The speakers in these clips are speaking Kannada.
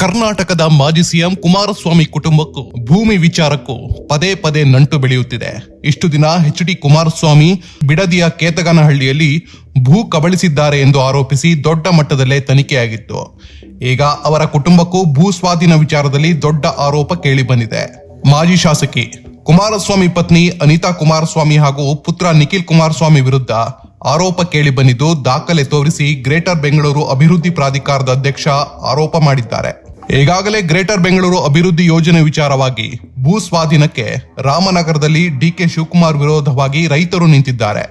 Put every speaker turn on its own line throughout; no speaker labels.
ಕರ್ನಾಟಕದ ಮಾಜಿ ಸಿಎಂ ಕುಮಾರಸ್ವಾಮಿ ಕುಟುಂಬಕ್ಕೂ ಭೂಮಿ ವಿಚಾರಕ್ಕೂ ಪದೇ ಪದೇ ನಂಟು ಬೆಳೆಯುತ್ತಿದೆ. ಇಷ್ಟು ದಿನ ಎಚ್ ಡಿ ಕುಮಾರಸ್ವಾಮಿ ಬಿಡದಿಯ ಕೇತಗನಹಳ್ಳಿಯಲ್ಲಿ ಭೂ ಕಬಳಿಸಿದ್ದಾರೆ ಎಂದು ಆರೋಪಿಸಿ ದೊಡ್ಡ ಮಟ್ಟದಲ್ಲೇ ತನಿಖೆಯಾಗಿತ್ತು. ಈಗ ಅವರ ಕುಟುಂಬಕ್ಕೂ ಭೂ ಸ್ವಾಧೀನ ವಿಚಾರದಲ್ಲಿ ದೊಡ್ಡ ಆರೋಪ ಕೇಳಿಬಂದಿದೆ ಮಾಜಿ ಶಾಸಕಿ ಕುಮಾರಸ್ವಾಮಿ ಪತ್ನಿ ಅನಿತಾ ಕುಮಾರಸ್ವಾಮಿ ಹಾಗೂ ಪುತ್ರ ನಿಖಿಲ್ ಕುಮಾರಸ್ವಾಮಿ ವಿರುದ್ಧ ಆರೋಪ ಕೇಳಿ ಬಂದಿದ್ದು, ದಾಖಲೆ ತೋರಿಸಿ ಗ್ರೇಟರ್ ಬೆಂಗಳೂರು ಅಭಿವೃದ್ಧಿ ಪ್ರಾಧಿಕಾರದ ಅಧ್ಯಕ್ಷ ಆರೋಪ ಮಾಡಿದ್ದಾರೆ. ಈಗಾಗಲೇ ಗ್ರೇಟರ್ ಬೆಂಗಳೂರು ಅಭಿವೃದ್ಧಿ ಯೋಜನೆ ವಿಚಾರವಾಗಿ ಭೂ ಸ್ವಾಧೀನಕ್ಕೆ ರಾಮನಗರದಲ್ಲಿ ಡಿಕೆ ಶಿವಕುಮಾರ್ ವಿರೋಧವಾಗಿ ರೈತರು ನಿಂತಿದ್ದಾರೆ.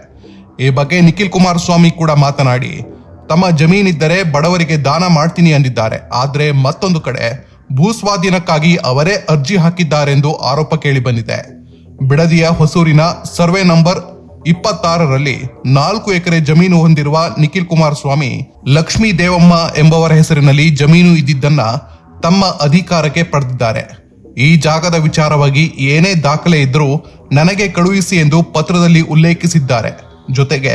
ಈ ಬಗ್ಗೆ ನಿಖಿಲ್ ಕುಮಾರಸ್ವಾಮಿ ಕೂಡ ಮಾತನಾಡಿ, ತಮ್ಮ ಜಮೀನಿದ್ದರೆ ಬಡವರಿಗೆ ದಾನ ಮಾಡ್ತೀನಿ ಅಂದಿದ್ದಾರೆ. ಆದರೆ ಮತ್ತೊಂದು ಕಡೆ ಭೂ ಸ್ವಾಧೀನಕ್ಕಾಗಿ ಅವರೇ ಅರ್ಜಿ ಹಾಕಿದ್ದಾರೆಂದು ಆರೋಪ ಕೇಳಿಬಂದಿದೆ. ಬಿಡದಿಯ ಹೊಸೂರಿನ ಸರ್ವೆ ನಂಬರ್ ಇಪ್ಪತ್ತಾರರಲ್ಲಿ ನಾಲ್ಕು ಎಕರೆ ಜಮೀನು ಹೊಂದಿರುವ ನಿಖಿಲ್ ಕುಮಾರಸ್ವಾಮಿ ಲಕ್ಷ್ಮೀ ದೇವಮ್ಮ ಎಂಬವರ ಹೆಸರಿನಲ್ಲಿ ಜಮೀನು ಇದ್ದಿದ್ದನ್ನ ತಮ್ಮ ಅಧಿಕಾರಕ್ಕೆ ಪಡೆದಿದ್ದಾರೆ. ಈ ಜಾಗದ ವಿಚಾರವಾಗಿ ಏನೇ ದಾಖಲೆ ಇದ್ರೂ ನನಗೆ ಕಳುಹಿಸಿ ಎಂದು ಪತ್ರದಲ್ಲಿ ಉಲ್ಲೇಖಿಸಿದ್ದಾರೆ. ಜೊತೆಗೆ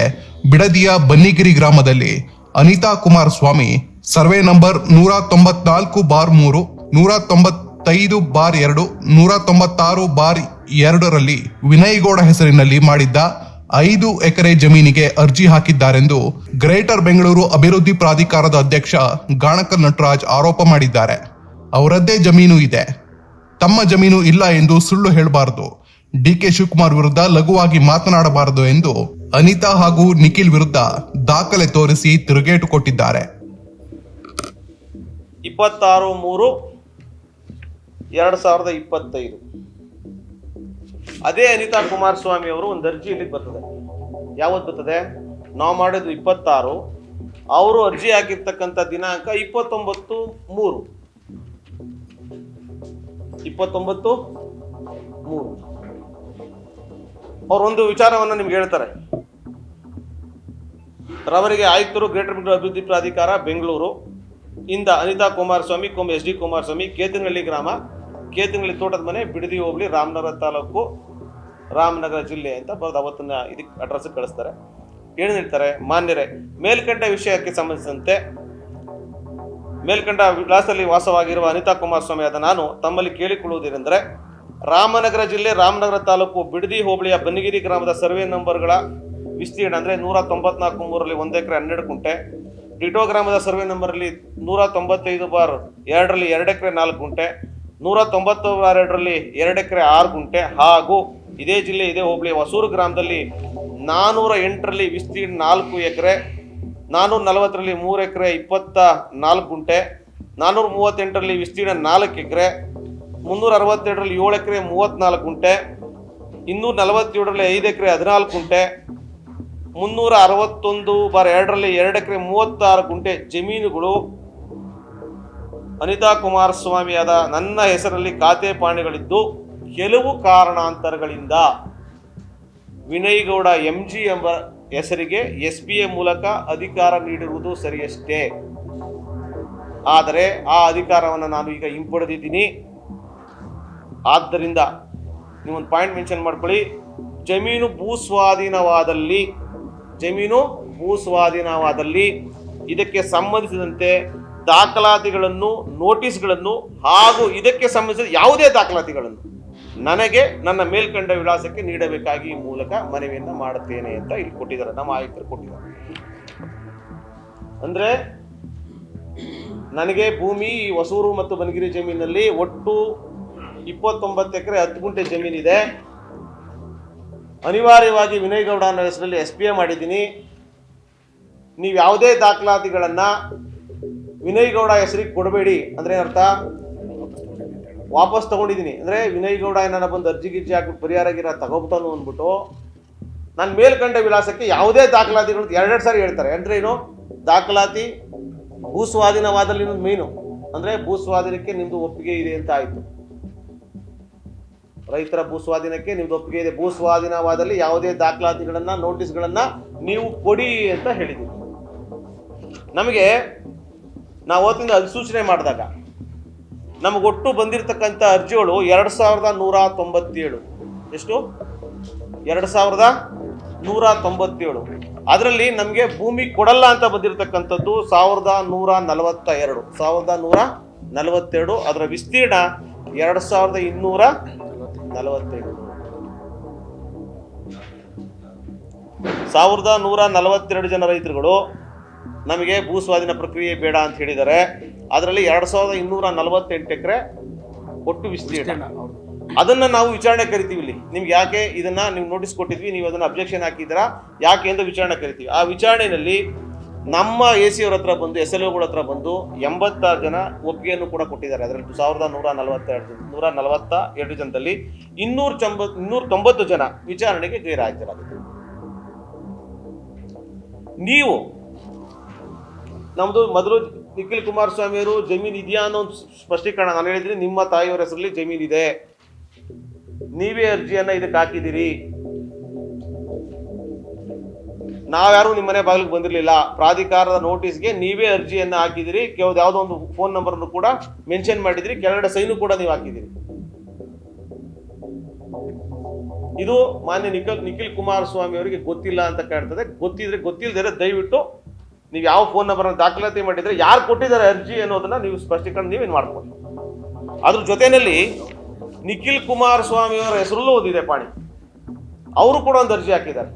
ಬಿಡದಿಯ ಬನ್ನಿಗಿರಿ ಗ್ರಾಮದಲ್ಲಿ ಅನಿತಾ ಕುಮಾರಸ್ವಾಮಿ ಸರ್ವೆ ನಂಬರ್ ನೂರ ತೊಂಬತ್ನಾಲ್ಕು ಬಾರ್ ಮೂರು, ನೂರ ತೊಂಬತ್ತೈದು ಬಾರ್ ಎರಡು, ನೂರ ತೊಂಬತ್ತಾರು ಬಾರ್ ಎರಡರಲ್ಲಿ ವಿನಯ್ಗೌಡ ಹೆಸರಿನಲ್ಲಿ ಮಾಡಿದ್ದ ಐದು ಎಕರೆ ಜಮೀನಿಗೆ ಅರ್ಜಿ ಹಾಕಿದ್ದಾರೆಂದು ಗ್ರೇಟರ್ ಬೆಂಗಳೂರು ಅಭಿವೃದ್ಧಿ ಪ್ರಾಧಿಕಾರದ ಅಧ್ಯಕ್ಷ ಗಾಣಕ ನಟರಾಜ್ ಆರೋಪ ಮಾಡಿದ್ದಾರೆ. ಅವರದ್ದೇ ಜಮೀನು ಇದೆ. ತಮ್ಮ ಜಮೀನು ಇಲ್ಲ ಎಂದು ಸುಳ್ಳು ಹೇಳಬಾರದು. ಡಿ ಕೆ ಶಿವಕುಮಾರ್ ವಿರುದ್ಧ ಲಘುವಾಗಿ ಮಾತನಾಡಬಾರದು ಎಂದು ಅನಿತಾ ಹಾಗೂ ನಿಖಿಲ್ ವಿರುದ್ಧ ದಾಖಲೆ ತೋರಿಸಿ ತಿರುಗೇಟು ಕೊಟ್ಟಿದ್ದಾರೆ.
ಇಪ್ಪತ್ತಾರು ಮೂರು ಎರಡು ಸಾವಿರದ ಇಪ್ಪತ್ತೈದು. ಅದೇ ಅನಿತಾ ಕುಮಾರಸ್ವಾಮಿ ಅವರು ಒಂದು ಅರ್ಜಿ ಇಲ್ಲಿಗೆ ಬರ್ತದೆ. ಯಾವತ್ತು ಬರ್ತದೆ? ನಾವು ಮಾಡಿದ್ದು ಇಪ್ಪತ್ತಾರು. ಅವರು ಅರ್ಜಿ ಹಾಕಿರ್ತಕ್ಕಂಥ ದಿನಾಂಕ ಇಪ್ಪತ್ತೊಂಬತ್ತು ಮೂರು. ಇಪ್ಪತ್ತೊಂಬತ್ತು, ಮೂರು. ಅವರೊಂದು ವಿಚಾರವನ್ನು ನಿಮ್ಗೆ ಹೇಳ್ತಾರೆ. ರವರಿಗೆ ಆಯುಕ್ತರು ಗ್ರೇಟರ್ ಬೆಂಗಳೂರು ಅಭಿವೃದ್ಧಿ ಪ್ರಾಧಿಕಾರ, ಬೆಂಗಳೂರು, ಇಂದ ಅನಿತಾ ಕುಮಾರಸ್ವಾಮಿ, ಕೊಂ ಎಸ್ ಡಿ ಕುಮಾರಸ್ವಾಮಿ, ಕೇತನಹಳ್ಳಿ ಗ್ರಾಮ, ಕೇತನಹಳ್ಳಿ ತೋಟದ ಮನೆ, ಬಿಡದಿ ಹೋಬಳಿ, ರಾಮನಗರ ತಾಲೂಕು, ರಾಮನಗರ ಜಿಲ್ಲೆ ಅಂತ ಬರೆದು ಅವತ್ತನ್ನ ಇದಕ್ಕೆ ಅಡ್ರೆಸ್ ಕಳಿಸ್ತಾರೆ. ಏನು ಹೇಳ್ತಾರೆ? ಮಾನ್ಯರೇ, ಮೇಲ್ಕಂಡ ವಿಷಯಕ್ಕೆ ಸಂಬಂಧಿಸಿದಂತೆ ಮೇಲ್ಕಂಡ ವಿಳಾಸದಲ್ಲಿ ವಾಸವಾಗಿರುವ ಅನಿತಾ ಕುಮಾರಸ್ವಾಮಿ ಆದ ನಾನು ತಮ್ಮಲ್ಲಿ ಕೇಳಿಕೊಳ್ಳುವುದೇನೆಂದರೆ, ರಾಮನಗರ ಜಿಲ್ಲೆ ರಾಮನಗರ ತಾಲೂಕು ಬಿಡದಿ ಹೋಬಳಿಯ ಬನ್ನಿಗಿರಿ ಗ್ರಾಮದ ಸರ್ವೆ ನಂಬರ್ಗಳ ವಿಸ್ತೀರ್ಣ ಅಂದರೆ ನೂರ ತೊಂಬತ್ನಾಲ್ಕು ಮೂರರಲ್ಲಿ ಒಂದು ಎಕರೆ ಹನ್ನೆರಡು ಗುಂಟೆ ಡಿಟೋ ಗ್ರಾಮದ ಸರ್ವೆ ನಂಬರಲ್ಲಿ ನೂರ ತೊಂಬತ್ತೈದು ಬಾರ್ ಎರಡರಲ್ಲಿ ಎರಡು ಎಕರೆ ನಾಲ್ಕು ಗುಂಟೆ, ನೂರ ತೊಂಬತ್ತು ಬಾರ್ ಎರಡರಲ್ಲಿ ಎರಡು ಎಕರೆ ಆರು ಗುಂಟೆ ಹಾಗೂ ಇದೇ ಜಿಲ್ಲೆ ಇದೇ ಹೋಬಳಿ ಹೊಸೂರು ಗ್ರಾಮದಲ್ಲಿ ನಾನ್ನೂರ ಎಂಟರಲ್ಲಿ ವಿಸ್ತೀರ್ಣ ನಾಲ್ಕು ಎಕರೆ ನಾನ್ನೂರ ನಲವತ್ತರಲ್ಲಿ ಮೂರು ಎಕರೆ, ಇಪ್ಪತ್ತ ನಾಲ್ಕು ಗುಂಟೆ ನಾನ್ನೂರ ಮೂವತ್ತೆಂಟರಲ್ಲಿ ವಿಸ್ತೀರ್ಣ ನಾಲ್ಕು ಎಕರೆ, ಮುನ್ನೂರ ಅರವತ್ತೆರಡರಲ್ಲಿ ಏಳು ಎಕರೆ, ಮೂವತ್ತ್ನಾಲ್ಕು ಗುಂಟೆ, ಇನ್ನೂರ ನಲವತ್ತೇಳರಲ್ಲಿ ಐದು ಎಕರೆ, ಹದಿನಾಲ್ಕು ಗುಂಟೆ, ಮುನ್ನೂರ ಅರವತ್ತೊಂದು ಬಾರ್ ಎರಡರಲ್ಲಿ ಎರಡು ಎಕರೆ, ಮೂವತ್ತಾರು ಗುಂಟೆ ಜಮೀನುಗಳು. ಅನಿತಾ ಕುಮಾರಸ್ವಾಮಿಯಾದ ನನ್ನ ಹೆಸರಲ್ಲಿ ಖಾತೆ ಪಾಣಿಗಳಿದ್ದು ಕೆಲವು ಕಾರಣಾಂತರಗಳಿಂದ ವಿನಯ್ ಗೌಡ ಎಂ ಜಿ ಎಂಬ ಹೆಸರಿಗೆ ಎಸ್ ಬಿ ಎ ಮೂಲಕ ಅಧಿಕಾರ ನೀಡಿರುವುದು ಸರಿಯಷ್ಟೇ? ಆದರೆ ಆ ಅಧಿಕಾರವನ್ನು ನಾನು ಈಗ ಹಿಂಪಡೆದಿದ್ದೀನಿ. ಆದ್ದರಿಂದ ನೀವೊಂದು ಪಾಯಿಂಟ್ ಮೆನ್ಷನ್ ಮಾಡ್ಕೊಳ್ಳಿ. ಜಮೀನು ಭೂಸ್ವಾಧೀನವಾದಲ್ಲಿ ಜಮೀನು ಭೂಸ್ವಾಧೀನವಾದಲ್ಲಿ ಇದಕ್ಕೆ ಸಂಬಂಧಿಸಿದಂತೆ ದಾಖಲಾತಿಗಳನ್ನು, ನೋಟಿಸ್ಗಳನ್ನು ಹಾಗೂ ಇದಕ್ಕೆ ಸಂಬಂಧಿಸಿದ ಯಾವುದೇ ದಾಖಲಾತಿಗಳನ್ನು ನನಗೆ ನನ್ನ ಮೇಲ್ಕಂಡ ವಿಳಾಸಕ್ಕೆ ನೀಡಬೇಕಾಗಿ ಈ ಮೂಲಕ ಮನವಿಯನ್ನು ಮಾಡುತ್ತೇನೆ ಅಂತ ಇಲ್ಲಿ ಕೊಟ್ಟಿದ್ದಾರೆ. ನಮ್ಮ ಆಯುಕ್ತರು ಕೊಟ್ಟಿದ್ದಾರೆ. ಅಂದ್ರೆ ನನಗೆ ಭೂಮಿ, ಹೊಸೂರು ಮತ್ತು ಬನಗಿರಿ ಜಮೀನಲ್ಲಿ ಒಟ್ಟು ಇಪ್ಪತ್ತೊಂಬತ್ತು ಎಕರೆ ಹತ್ತು ಗುಂಟೆ ಜಮೀನಿದೆ ಅನಿವಾರ್ಯವಾಗಿ ವಿನಯ್ ಗೌಡ ಅನ್ನೋ ಹೆಸರಲ್ಲಿ ಎಸ್ ಪಿ ಎ ಮಾಡಿದ್ದೀನಿ. ನೀವು ಯಾವುದೇ ದಾಖಲಾತಿಗಳನ್ನು ವಿನಯ್ ಗೌಡ ಹೆಸರಿಗೆ ಕೊಡಬೇಡಿ. ಅಂದ್ರೆ ಅರ್ಥ ವಾಪಸ್ ತಗೊಂಡಿದ್ದೀನಿ. ಅಂದರೆ ವಿನಯ್ ಗೌಡ ಏನಾರ ಬಂದು ಅರ್ಜಿ ಗಿರ್ಜಿ ಹಾಕ್ಬಿಟ್ಟು ಪರಿಹಾರ ಗಿರ ತಗೋಬಿಟ್ಟನು ಅಂದ್ಬಿಟ್ಟು ನಾನು ಮೇಲ್ಕಂಡ ವಿಳಾಸಕ್ಕೆ ಯಾವುದೇ ದಾಖಲಾತಿಗಳು ಎರಡೆರಡು ಸಾರಿ ಹೇಳ್ತಾರೆ. ಅಂದ್ರೆ ಏನು? ದಾಖಲಾತಿ ಭೂಸ್ವಾಧೀನವಾದಲ್ಲಿ ಮೇನು ಅಂದರೆ ಭೂಸ್ವಾಧೀನಕ್ಕೆ ನಿಮ್ಮದು ಒಪ್ಪಿಗೆ ಇದೆ ಅಂತ ಆಯಿತು. ರೈತರ ಭೂಸ್ವಾಧೀನಕ್ಕೆ ನಿಮ್ದು ಒಪ್ಪಿಗೆ ಇದೆ. ಭೂಸ್ವಾಧೀನವಾದಲ್ಲಿ ಯಾವುದೇ ದಾಖಲಾತಿಗಳನ್ನು, ನೋಟಿಸ್ಗಳನ್ನು ನೀವು ಕೊಡಿ ಅಂತ ಹೇಳಿದ್ದೀವಿ ನಮಗೆ ನಾವು ಅವತ್ತಿಂದ ಅಧಿಸೂಚನೆ ಮಾಡಿದಾಗ ನಮಗೊಟ್ಟು ಬಂದಿರತಕ್ಕಂಥ ಅರ್ಜಿಗಳು ಎರಡು ಸಾವಿರದ ನೂರ ತೊಂಬತ್ತೇಳು. ಎಷ್ಟು? ಎರಡು ಸಾವಿರದ ನೂರ ತೊಂಬತ್ತೇಳು. ಅದರಲ್ಲಿ ನಮಗೆ ಭೂಮಿ ಕೊಡಲ್ಲ ಅಂತ ಬಂದಿರತಕ್ಕಂಥದ್ದು ಸಾವಿರದ ನೂರ ನಲವತ್ತ ಎರಡು ಸಾವಿರದ ನೂರ ನಲವತ್ತೆರಡು. ಅದರ ವಿಸ್ತೀರ್ಣ ಎರಡು ಸಾವಿರದ ಇನ್ನೂರ ನಲವತ್ತೇಳು. ಸಾವಿರದ ನೂರ ನಲವತ್ತೆರಡು ಜನ ರೈತರುಗಳು ನಮಗೆ ಭೂ ಸ್ವಾಧೀನ ಪ್ರಕ್ರಿಯೆ ಬೇಡ ಅಂತ ಹೇಳಿದ್ದಾರೆ. ಅದರಲ್ಲಿ ಎರಡು ಸಾವಿರದ ಇನ್ನೂರ ನಲವತ್ತೆಂಟು ಎಕರೆ ಒಟ್ಟು ವಿಸ್ತೀರ್ಣ. ಅದನ್ನ ನಾವು ವಿಚಾರಣೆ ಕರಿತೀವಿ ಇಲ್ಲಿ. ನಿಮ್ಗೆ ಯಾಕೆ ಇದನ್ನ ನೀವು ನೋಟಿಸ್ ಕೊಟ್ಟಿದ್ವಿ ನೀವು ಅದನ್ನ ಅಬ್ಜೆಕ್ಷನ್ ಹಾಕಿದ್ದೀರಾ? ಯಾಕೆ ಅಂತ ವಿಚಾರಣೆ ಕರಿತೀವಿ. ಆ ವಿಚಾರಣೆಯಲ್ಲಿ ನಮ್ಮ ಎ ಸಿ ಅವ್ರ ಹತ್ರ ಬಂದು ಎಸ್ ಎಲ್ ಒಗಳ ಹತ್ರ ಬಂದು ಎಂಬತ್ತಾರು ಜನ ಒಪ್ಪಿಗೆಯನ್ನು ಕೂಡ ಕೊಟ್ಟಿದ್ದಾರೆ. ಅದರಲ್ಲಿ ಸಾವಿರದ ನೂರ ನಲವತ್ತೆರಡು ನೂರ ನಲವತ್ತ ಎರಡು ಜನದಲ್ಲಿ ಇನ್ನೂರ ತೊಂಬತ್ ಇನ್ನೂರ ತೊಂಬತ್ತು ಜನ ವಿಚಾರಣೆಗೆ ಗೈರಾಯ್ತರಾಗಿದೆ ನೀವು ನಮ್ದು ಮೊದಲು ನಿಖಿಲ್ ಕುಮಾರಸ್ವಾಮಿ ಅವರು ಜಮೀನು ಇದೆಯಾ ಅನ್ನೋ ಒಂದು ಸ್ಪಷ್ಟೀಕರಣ ನಾನು ಹೇಳಿದ್ರೆ ನಿಮ್ಮ ತಾಯಿಯವರ ಹೆಸರಲ್ಲಿ ಜಮೀನು ಇದೆ. ನೀವೇ ಅರ್ಜಿಯನ್ನ ಇದಕ್ಕೆ ಹಾಕಿದ್ದೀರಿ. ನಾವ್ಯಾರು ನಿಮ್ಮ ಮನೆ ಬಾಗಿಲಿಗೆ ಬಂದಿರಲಿಲ್ಲ. ಪ್ರಾಧಿಕಾರದ ನೋಟಿಸ್ಗೆ ನೀವೇ ಅರ್ಜಿಯನ್ನ ಹಾಕಿದಿರಿ ಕೆಲವು ಯಾವುದೋ ಒಂದು ಫೋನ್ ನಂಬರ್ ಕೂಡ ಮೆನ್ಷನ್ ಮಾಡಿದಿರಿ ಕೆಳಗಡೆ ಸೈನು ಕೂಡ ನೀವು ಹಾಕಿದಿರಿ ಇದು ಮಾನ್ಯ ನಿಖಿಲ್ ನಿಖಿಲ್ ಕುಮಾರಸ್ವಾಮಿ ಅವರಿಗೆ ಗೊತ್ತಿಲ್ಲ ಅಂತ ಕಾಣ್ತದೆ ಗೊತ್ತಿದ್ರೆ ಗೊತ್ತಿಲ್ಲದೆ ದಯವಿಟ್ಟು ನೀವು ಯಾವ ಫೋನ್ ನಂಬರ್ ದಾಖಲಾತಿ ಮಾಡಿದ್ರೆ ಯಾರು ಕೊಟ್ಟಿದ್ದಾರೆ ಅರ್ಜಿ ಅನ್ನೋದನ್ನ ನೀವು ಸ್ಪಷ್ಟೀಕರಣ ನೀವೇನು ಮಾಡ್ಕೊಳ್ಳಿ ಅದ್ರ ಜೊತೆಯಲ್ಲಿ ನಿಖಿಲ್ ಕುಮಾರಸ್ವಾಮಿ ಅವರ ಹೆಸರಲ್ಲೂ ಓದಿದೆ ಪಾಣಿ. ಅವರು ಕೂಡ ಒಂದು ಅರ್ಜಿ ಹಾಕಿದ್ದಾರೆ.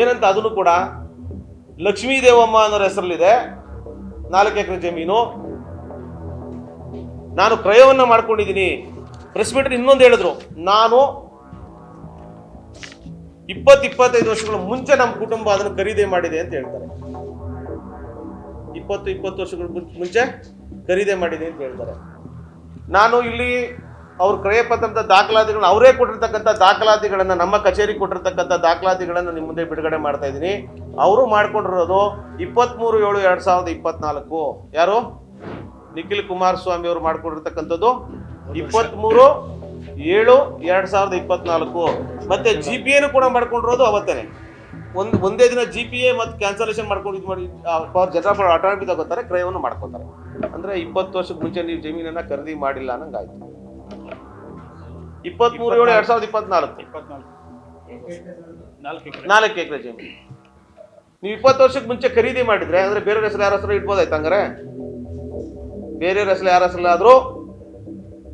ಏನಂತ ಅದನ್ನು ಕೂಡ ಲಕ್ಷ್ಮೀ ದೇವಮ್ಮ ಅನ್ನೋರ ಹೆಸರಲ್ಲಿದೆ. ನಾಲ್ಕು ಎಕರೆ ಜಮೀನು. ನಾನು ಕ್ರಯವನ್ನ ಮಾಡ್ಕೊಂಡಿದ್ದೀನಿ. ಪ್ರೆಸ್ ಮೀಟ್ ಇನ್ನೊಂದು ಹೇಳಿದ್ರು. ನಾನು ಇಪ್ಪತ್ತು ಇಪ್ಪತ್ತೈದು ವರ್ಷಗಳ ಮುಂಚೆ ನಮ್ಮ ಕುಟುಂಬ ಅದನ್ನು ಖರೀದಿ ಮಾಡಿದೆ ಅಂತ ಹೇಳ್ತಾರೆ. ಇಪ್ಪತ್ತು ಇಪ್ಪತ್ತು ವರ್ಷಗಳ ಮುಂಚೆ ಖರೀದಿ ಮಾಡಿದೆ ಅಂತ ಹೇಳ್ತಾರೆ. ನಾನು ಇಲ್ಲಿ ಅವ್ರು ಕ್ರಯ ಪತ್ರದ ದಾಖಲಾತಿಗಳನ್ನ, ಅವರೇ ಕೊಟ್ಟಿರ್ತಕ್ಕಂಥ ದಾಖಲಾತಿಗಳನ್ನು, ನಮ್ಮ ಕಚೇರಿ ಕೊಟ್ಟಿರ್ತಕ್ಕಂಥ ದಾಖಲಾತಿಗಳನ್ನು ನಿಮ್ಮ ಮುಂದೆ ಬಿಡುಗಡೆ ಮಾಡ್ತಾ ಇದ್ದೀನಿ. ಅವರು ಮಾಡ್ಕೊಂಡಿರೋದು ಇಪ್ಪತ್ತ್ಮೂರು ಏಳು, ಎರಡು ಸಾವಿರದ ಇಪ್ಪತ್ನಾಲ್ಕು. ಯಾರು? ನಿಖಿಲ್ ಕುಮಾರಸ್ವಾಮಿ ಅವರು ಮಾಡ್ಕೊಂಡಿರ್ತಕ್ಕಂಥದ್ದು ಇಪ್ಪತ್ತ್ಮೂರು ಏಳು, ಎರಡು ಸಾವಿರದ ಇಪ್ಪತ್ನಾಲ್ಕು. ಮತ್ತೆ ಜಿ ಪಿ ಕೂಡ ಮಾಡ್ಕೊಂಡಿರೋದು ಅವತ್ತೇನೆ. ಒಂದು ಒಂದೇ ದಿನ ಜಿ ಪಿ ಎ ಮತ್ತು ಕ್ಯಾನ್ಸಲೇಷನ್ ಮಾಡ್ಕೊಂಡು ಇದು ಮಾಡಿ ಪವರ್ ಜನರಲ್ ಅಟಾನಮಿ ತಗೋತಾರೆ ಕ್ರಯವನ್ನು ಮಾಡ್ಕೋತಾರೆ. ಅಂದರೆ ಇಪ್ಪತ್ತು ವರ್ಷಕ್ಕೆ ಮುಂಚೆ ನೀವು ಜಮೀನನ್ನು ಖರೀದಿ ಮಾಡಿಲ್ಲ ಅನ್ನಂಗಾಯ್ತು. ಇಪ್ಪತ್ಮೂರು ಏಳು ಎರಡು ಸಾವಿರದ ಇಪ್ಪತ್ತ್ನಾಲ್ಕು ನಾಲ್ಕು ಎಕರೆ. ಜಮೀನು. ನೀವು ಇಪ್ಪತ್ತು ವರ್ಷಕ್ಕೆ ಮುಂಚೆ ಖರೀದಿ ಮಾಡಿದರೆ ಅಂದರೆ ಬೇರೆ ಹೆಸರು ಯಾರ ಹೆಸರು ಇಟ್ಬೋದಾಯ್ತು ಹಂಗಾರೆ? ಬೇರೆ ಹೆಸರು ಯಾರ ಹೆಸರಲ್ಲಾದರೂ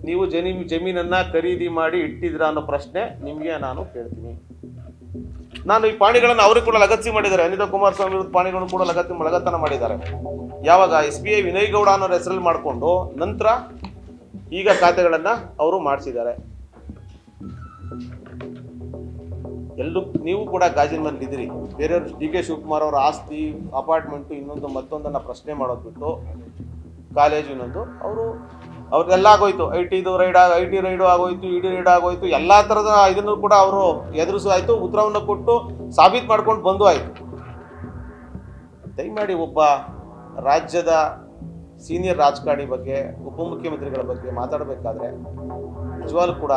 ನೀವು ಜಮೀ ಜಮೀನನ್ನು ಖರೀದಿ ಮಾಡಿ ಇಟ್ಟಿದ್ರ ಅನ್ನೋ ಪ್ರಶ್ನೆ ನಿಮಗೆ ನಾನು ಕೇಳ್ತೀನಿ. ನಾನು ಈ ಪಾಣಿಗಳನ್ನು ಅವ್ರಿಗೆ ಕೂಡ ಲಗತ್ತಿ ಮಾಡಿದ್ದಾರೆ. ಅನಿತಾ ಕುಮಾರಸ್ವಾಮಿ ವಿರುದ್ಧ ಪಾಣಿಗಳನ್ನು ಕೂಡ ಲಗತ್ತಿ ಲಗತ್ತನ ಮಾಡಿದ್ದಾರೆ. ಯಾವಾಗ S B I Vinay Gowda ಅನ್ನೋ ಹೆಸರಲ್ಲಿ ಮಾಡಿಕೊಂಡು ನಂತರ ಈಗ ಖಾತೆಗಳನ್ನು ಅವರು ಮಾಡಿಸಿದ್ದಾರೆ. ಎಲ್ಲರೂ ನೀವು ಕೂಡ ಗಾಜಿನ ಮನೇಲಿ ಇದ್ದೀರಿ. ಬೇರೆಯವ್ರು ಡಿ ಕೆ ಶಿವಕುಮಾರ್ ಅವರ ಆಸ್ತಿ, ಅಪಾರ್ಟ್ಮೆಂಟು ಇನ್ನೊಂದು ಮತ್ತೊಂದನ್ನು ಪ್ರಶ್ನೆ ಮಾಡೋದು ಬಿಟ್ಟು, ಕಾಲೇಜು ಇನ್ನೊಂದು, ಅವರು ಅವ್ರದ್ದೆಲ್ಲ ಆಗೋಯ್ತು. ಐ ಟಿದು ರೈಡ್ ಐ ಟಿ ರೈಡು ಆಗೋಯ್ತು ಇ ಡಿ ರೈಡ್ ಆಗೋಯ್ತು, ಎಲ್ಲ ಥರದ ಇದನ್ನು ಕೂಡ ಅವರು ಎದುರಿಸಾಯ್ತು, ಉತ್ತರವನ್ನು ಕೊಟ್ಟು ಸಾಬೀತು ಮಾಡ್ಕೊಂಡು ಬಂದು ಆಯಿತು. ದಯಮಾಡಿ ಒಬ್ಬ ರಾಜ್ಯದ ಸೀನಿಯರ್ ರಾಜಕಾರಣಿ ಬಗ್ಗೆ, ಉಪಮುಖ್ಯಮಂತ್ರಿಗಳ ಬಗ್ಗೆ ಮಾತಾಡಬೇಕಾದ್ರೆ ನಿಜವಾಗ್ಲೂ ಕೂಡ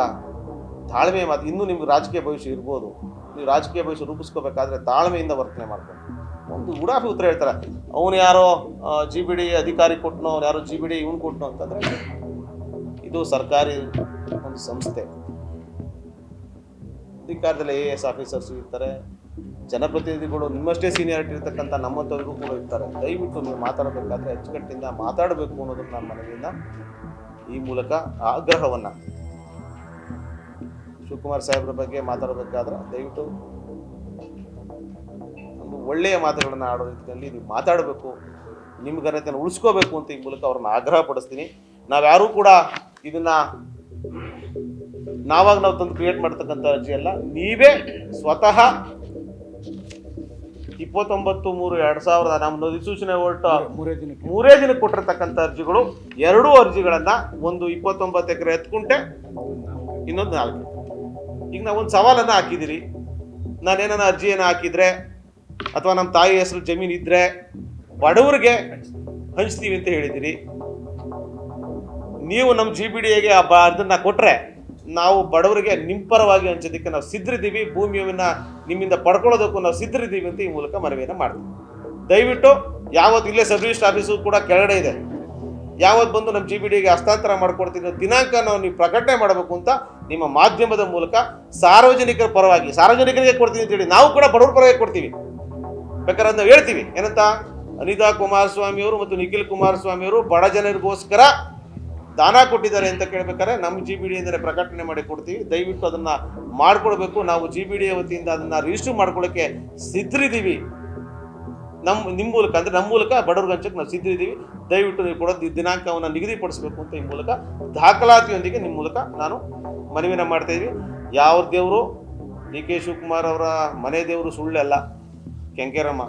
ತಾಳ್ಮೆ ಮಾತು, ಇನ್ನೂ ನಿಮ್ಗೆ ರಾಜಕೀಯ ಭವಿಷ್ಯ ಇರ್ಬೋದು. ನೀವು ರಾಜಕೀಯ ಭವಿಷ್ಯ ರೂಪಿಸ್ಕೋಬೇಕಾದ್ರೆ ತಾಳ್ಮೆಯಿಂದ ವರ್ತನೆ ಮಾಡ್ಕೊಂಡು ಒಂದು ಉಡಾಫಿ ಉತ್ತರ ಹೇಳ್ತಾರೆ. ಅವನು ಯಾರೋ ಜಿ ಬಿ ಡಿ ಅಧಿಕಾರಿ ಕೊಟ್ಟನೋ ಅವ್ನು ಯಾರೋ ಜಿ ಬಿ ಡಿ ಇವನು ಕೊಟ್ಟನು ಅಂತಂದ್ರೆ ಇದು ಸರ್ಕಾರಿ ಒಂದು ಸಂಸ್ಥೆ. ಅಧಿಕಾರದಲ್ಲಿ ಎ ಎಸ್ ಆಫೀಸರ್ಸ್ ಇರ್ತಾರೆ. ಜನಪ್ರತಿನಿಧಿಗಳು ನಿಮ್ಮಷ್ಟೇ ಸೀನಿಯಾರಿಟಿ ಇರ್ತಕ್ಕಂಥ ನಮ್ಮಂಥವ್ರಿಗೂ ಕೂಡ ಇರ್ತಾರೆ. ದಯವಿಟ್ಟು ನೀವು ಮಾತಾಡಬೇಕಾದ್ರೆ ಅಚ್ಚುಕಟ್ಟಿಂದ ಮಾತಾಡಬೇಕು ಅನ್ನೋದನ್ನ ನಾನು ಮನವಿಯಿಂದ ಈ ಮೂಲಕ ಆಗ್ರಹವನ್ನು ಶಿವಕುಮಾರ್ ಸಾಹೇಬ್ರ ಬಗ್ಗೆ ಮಾತಾಡಬೇಕಾದ್ರೆ ದಯವಿಟ್ಟು ಒಂದು ಒಳ್ಳೆಯ ಮಾತುಗಳನ್ನು ಆಡೋ ರೀತಿಯಲ್ಲಿ ನೀವು ಮಾತಾಡಬೇಕು. ನಿಮ್ಮ ಘನತೆಯನ್ನು ಉಳಿಸ್ಕೋಬೇಕು ಅಂತ ಈ ಮೂಲಕ ಅವ್ರನ್ನ ಆಗ್ರಹ ಪಡಿಸ್ತೀನಿ ನಾವ್ಯಾರೂ ಕೂಡ ಇದನ್ನ ನಾವಾಗ ನಾವು ತಂದು ಕ್ರಿಯೇಟ್ ಮಾಡ್ತಕ್ಕಂಥ ಅರ್ಜಿ ಅಲ್ಲ ನೀವೇ ಸ್ವತಃ ಇಪ್ಪತ್ತೊಂಬತ್ತು ಮೂರು ಎರಡ್ ಸಾವಿರದ ನಮ್ಮ ಅಧಿಸೂಚನೆ ಹೊರಟ ಮೂರೇ ದಿನಕ್ಕೆ. ಕೊಟ್ಟಿರ್ತಕ್ಕಂಥ ಅರ್ಜಿಗಳು ಎರಡೂ ಅರ್ಜಿಗಳನ್ನ ಒಂದು ಇಪ್ಪತ್ತೊಂಬತ್ತು ಎಕರೆ ಎತ್ಕೊಂಡೆ ಇನ್ನೊಂದು ನಾಲ್ಕು. ಈಗ ನಾವು ಒಂದು ಸವಾಲನ್ನ ಹಾಕಿದಿರಿ. ನಾನೇನ ಏನು ಹಾಕಿದ್ರೆ ಅಥವಾ ನಮ್ಮ ತಾಯಿ ಹೆಸರು ಜಮೀನು ಇದ್ರೆ ಬಡವರಿಗೆ ಹಂಚ್ತೀವಿ ಅಂತ ಹೇಳಿದಿರಿ. ನೀವು ನಮ್ಮ ಜಿ ಬಿ ಡಿಗೆ ಅದನ್ನು ಕೊಟ್ಟರೆ ನಾವು ಬಡವರಿಗೆ ನಿಂಪರವಾಗಿ ಪರವಾಗಿ ಹಂಚೋದಕ್ಕೆ ನಾವು ಸಿದ್ಧರಿದ್ದೀವಿ. ಭೂಮಿಯನ್ನು ನಿಮ್ಮಿಂದ ಪಡ್ಕೊಳ್ಳೋದಕ್ಕೂ ನಾವು ಸಿದ್ಧರಿದ್ದೀವಿ ಅಂತ ಈ ಮೂಲಕ ಮನವಿಯನ್ನು ಮಾಡ್ತೀವಿ ದಯವಿಟ್ಟು ಯಾವತ್ತು ಇಲ್ಲೇ ಸಬ್ ರಿಜಿಸ್ಟರ್ ಆಫೀಸು ಕೂಡ ಕೆಳಗಡೆ ಇದೆ. ಯಾವತ್ತು ಬಂದು ನಮ್ಮ ಜಿ ಬಿ ಡಿಗೆ ಹಸ್ತಾಂತರ ಮಾಡ್ಕೊಡ್ತೀವಿ ಅನ್ನೋ ದಿನಾಂಕ ನಾವು ನೀವು ಪ್ರಕಟಣೆ ಮಾಡಬೇಕು ಅಂತ ನಿಮ್ಮ ಮಾಧ್ಯಮದ ಮೂಲಕ ಸಾರ್ವಜನಿಕರ ಪರವಾಗಿ, ಸಾರ್ವಜನಿಕರಿಗೆ ಕೊಡ್ತೀವಿ ಅಂತೇಳಿ ನಾವು ಕೂಡ ಬಡವರ ಪರವಾಗಿ ಕೊಡ್ತೀವಿ. ಬೇಕಾದ್ರೆ ನಾವು ಹೇಳ್ತೀವಿ. ಏನಂತ? ಅನಿತಾ ಕುಮಾರಸ್ವಾಮಿಯವರು ಮತ್ತು ನಿಖಿಲ್ ಕುಮಾರಸ್ವಾಮಿಯವರು ಬಡ ಜನರಿಗೋಸ್ಕರ ದಾನ ಕೊಟ್ಟಿದ್ದಾರೆ ಅಂತ ಕೇಳ್ಬೇಕಾದ್ರೆ ನಮ್ಮ ಜಿ ಬಿ ಡಿಯಿಂದಲೇ ಪ್ರಕಟಣೆ ಮಾಡಿ ಕೊಡ್ತೀವಿ. ದಯವಿಟ್ಟು ಅದನ್ನ ಮಾಡ್ಕೊಡ್ಬೇಕು ನಾವು ಜಿ ಬಿ ಡಿ ವತಿಯಿಂದ ಅದನ್ನ ರಿಜಿಸ್ಟರ್ ಮಾಡ್ಕೊಳ್ಳೋಕ್ಕೆ ಸಿದ್ಧರಿದ್ದೀವಿ. ನಮ್ಮ ನಿಮ್ಮ ಮೂಲಕ, ಅಂದರೆ ನಮ್ಮ ಮೂಲಕ ಬಡವ್ರ ನಾವು ಸಿದ್ಧರಿದ್ದೀವಿ. ದಯವಿಟ್ಟು ನೀವು ಕೊಡೋದು ದಿನಾಂಕವನ್ನು ನಿಗದಿಪಡಿಸಬೇಕು ಅಂತ ಈ ಮೂಲಕ ದಾಖಲಾತಿಯೊಂದಿಗೆ ನಿಮ್ಮ ಮೂಲಕ ನಾನು ಮನವಿನ ಮಾಡ್ತಾ ಇದ್ದೀವಿ ಯಾವ ದೇವರು? ಡಿ ಕೆ ಶಿವಕುಮಾರ್ ಅವರ ಮನೆ ದೇವರು ಸುಳ್ಳಲ್ಲ ಕೆಂಕೇರಮ್ಮ.